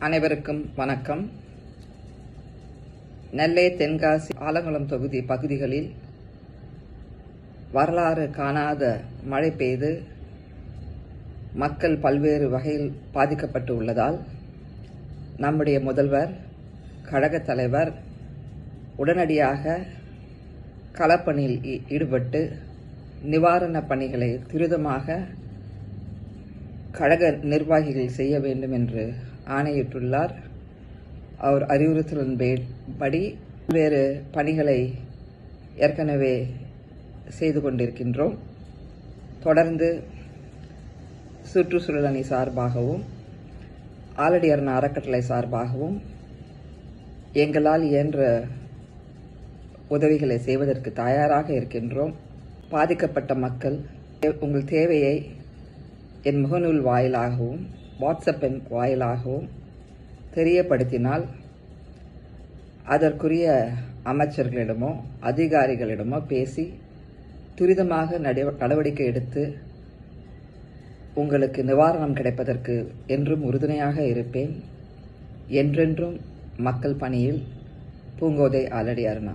அனைவருக்கும் வணக்கம். நெல்லை தென்காசி ஆலங்குளம் தொகுதி பகுதிகளில் வரலாறு காணாத மழை பெய்து மக்கள் பல்வேறு வகையில் பாதிக்கப்பட்டு உள்ளதால் நம்முடைய முதல்வர் கழகத் தலைவர் உடனடியாக களப்பணியில் ஈ- ஈடுபட்டு நிவாரணப் பணிகளை துரிதமாக கழக நிர்வாகிகள் செய்ய வேண்டும் என்று ஆணையிட்டுள்ளார். அவர் அறிவுறுத்தலின்படி வேறு பணிகளை ஏற்கனவே செய்து கொண்டிருக்கின்றோம். தொடர்ந்து சுற்றுச்சூழல் அணி சார்பாகவும் ஆலடி அரண அறக்கட்டளை சார்பாகவும் எங்களால் இயன்ற உதவிகளை செய்வதற்கு தயாராக இருக்கின்றோம். பாதிக்கப்பட்ட மக்கள் உங்கள் தேவையை என் முகநூல் வாயிலாகவும் வாட்ஸ்அப் எண் வாயிலாகவும் தெரியப்படுத்தினால் அதற்குரிய அமைச்சர்களிடமோ அதிகாரிகளிடமோ பேசி துரிதமாக நடி- நடவடிக்கை எடுத்து உங்களுக்கு நிவாரணம் கிடைப்பதற்கு என்றும் உறுதுணையாக இருப்பேன். என்றென்றும் மக்கள் பணியில் பூங்கோதை ஆலடி அருணா